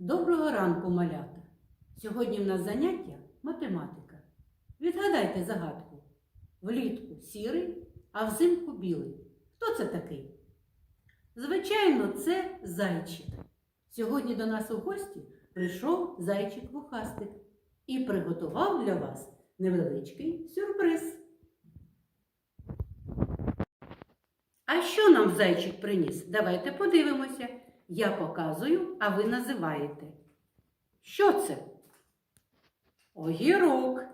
Доброго ранку, малята! Сьогодні в нас заняття математика. Відгадайте загадку. Влітку сірий, а взимку білий. Хто це такий? Звичайно, це зайчик. Сьогодні до нас у гості прийшов зайчик вухастик і приготував для вас невеличкий сюрприз. А що нам зайчик приніс? Давайте подивимося. Я показую, а ви називаєте. Що це? Огірок.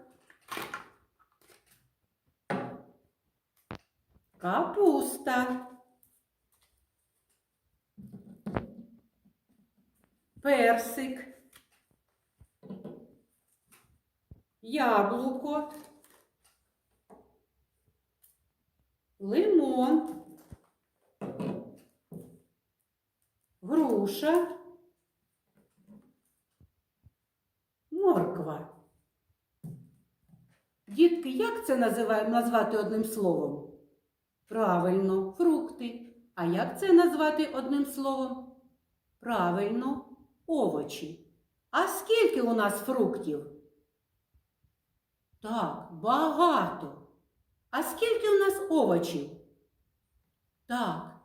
Капуста. Персик. Яблуко. Лимон. Груша, морква. Дітки, як це називає, назвати одним словом? Правильно, фрукти. А як це назвати одним словом? Правильно, овочі. А скільки у нас фруктів? Так, багато. А скільки у нас овочів? Так,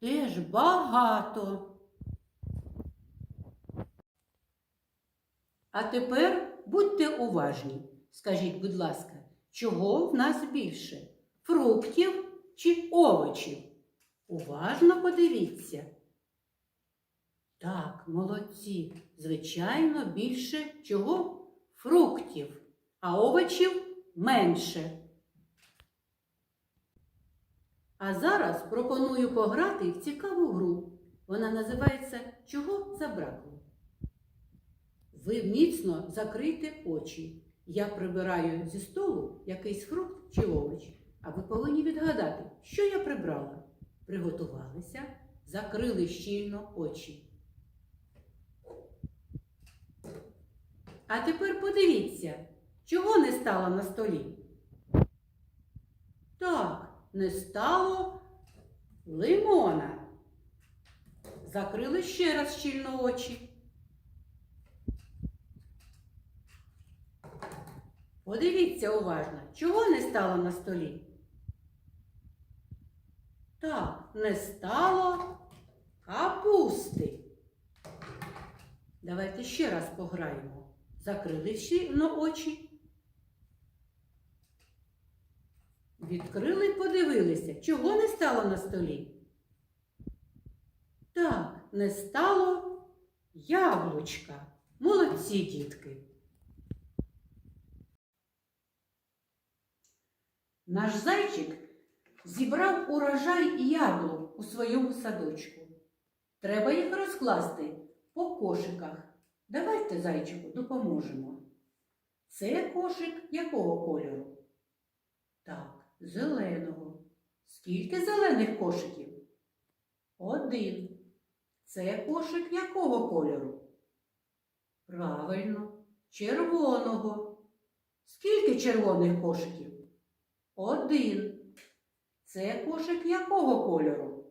теж багато. А тепер будьте уважні. Скажіть, будь ласка, чого в нас більше? Фруктів чи овочів? Уважно подивіться. Так, молодці. Звичайно, більше чого? Фруктів, а овочів менше. А зараз пропоную пограти в цікаву гру. Вона називається Чого забракло? Ви міцно закрийте очі. Я прибираю зі столу якийсь фрукт чи овоч, а ви повинні відгадати, що я прибрала. Приготувалися, закрили щільно очі. А тепер подивіться, чого не стало на столі. Так, не стало лимона. Закрили ще раз щільно очі. Подивіться уважно, чого не стало на столі? Так, не стало капусти. Давайте ще раз пограємо. Закрили щільно очі. Відкрили подивилися, чого не стало на столі. Так, не стало яблучка. Молодці дітки. Наш зайчик зібрав урожай яблук у своєму садочку. Треба їх розкласти по кошиках. Давайте зайчику допоможемо. Це кошик якого кольору? Так, зеленого. Скільки зелених кошиків? Один. Це кошик якого кольору? Правильно, червоного. Скільки червоних кошиків? Один. Це кошик якого кольору?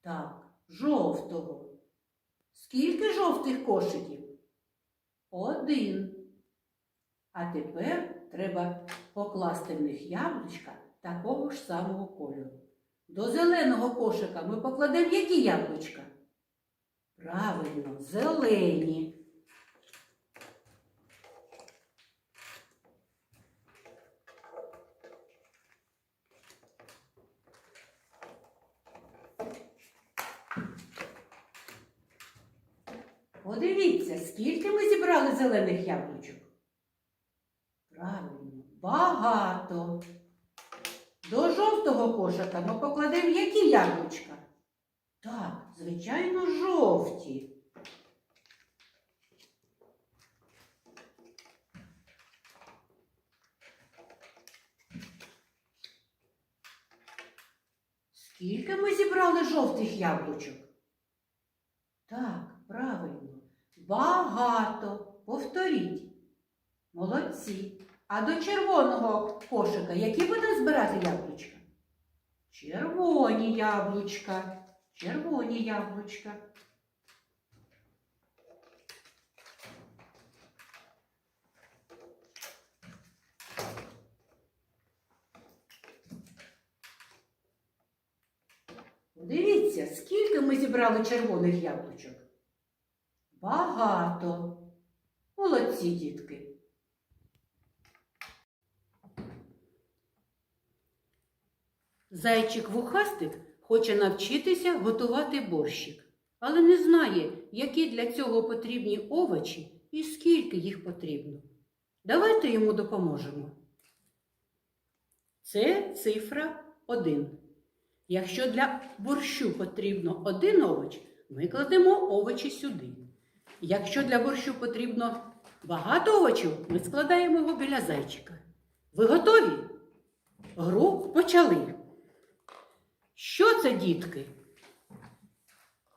Так, жовтого. Скільки жовтих кошиків? Один. А тепер треба покласти в них яблучка такого ж самого кольору. До зеленого кошика ми покладемо які яблучка? Правильно, зелені. Подивіться, скільки ми зібрали зелених яблучок. Правильно, багато. До жовтого кошика ми покладемо які яблучка? Так, звичайно, жовті. Скільки ми зібрали жовтих яблучок? Багато. Повторіть. Молодці. А до червоного кошика які буде збирати яблучка? Червоні яблучка. Червоні яблучка. Дивіться, скільки ми зібрали червоних яблучок. Багато. Молодці, дітки. Зайчик вухастик хоче навчитися готувати борщик, але не знає, які для цього потрібні овочі і скільки їх потрібно. Давайте йому допоможемо. Це цифра 1. Якщо для борщу потрібно один овоч, ми кладемо овочі сюди. Якщо для борщу потрібно багато овочів, ми складаємо його біля зайчика. Ви готові? Гру почали. Що це, дітки?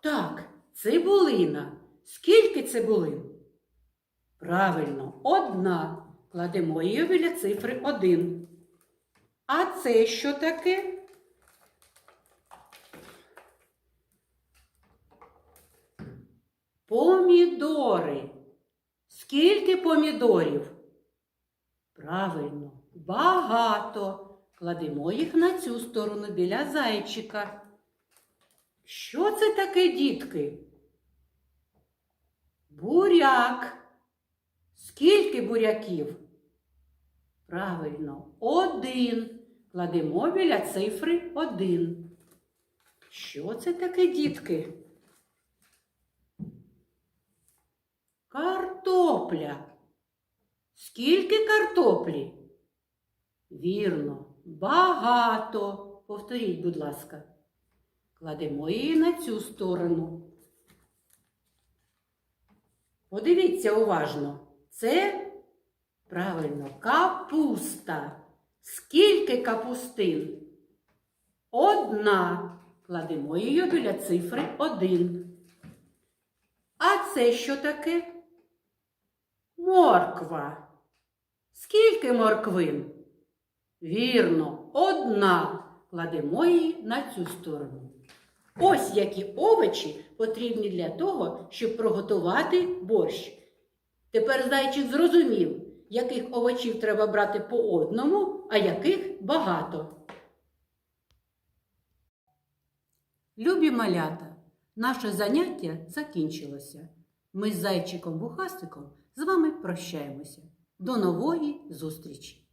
Так, цибулина. Скільки цибулин? Правильно, одна. Кладемо її біля цифри 1. А це що таке? Помідори. Скільки помідорів? Правильно, багато. Кладемо їх на цю сторону біля зайчика. Що це таке, дітки? Буряк. Скільки буряків? Правильно, один. Кладемо біля цифри один. Що це таке, дітки? Картопля. Скільки картоплі? Вірно, багато. Повторіть, будь ласка. Кладемо її на цю сторону. Подивіться уважно. Це правильно капуста. Скільки капустин? Одна. Кладемо її біля цифри один. А це що таке? Морква. Скільки морквин? Вірно, одна. Кладемо її на цю сторону. Ось які овочі потрібні для того, щоб приготувати борщ. Тепер зайчик зрозумів, яких овочів треба брати по одному, а яких багато. Любі малята, наше заняття закінчилося. Ми з зайчиком Бухастиком з вами прощаємося. До нової зустрічі!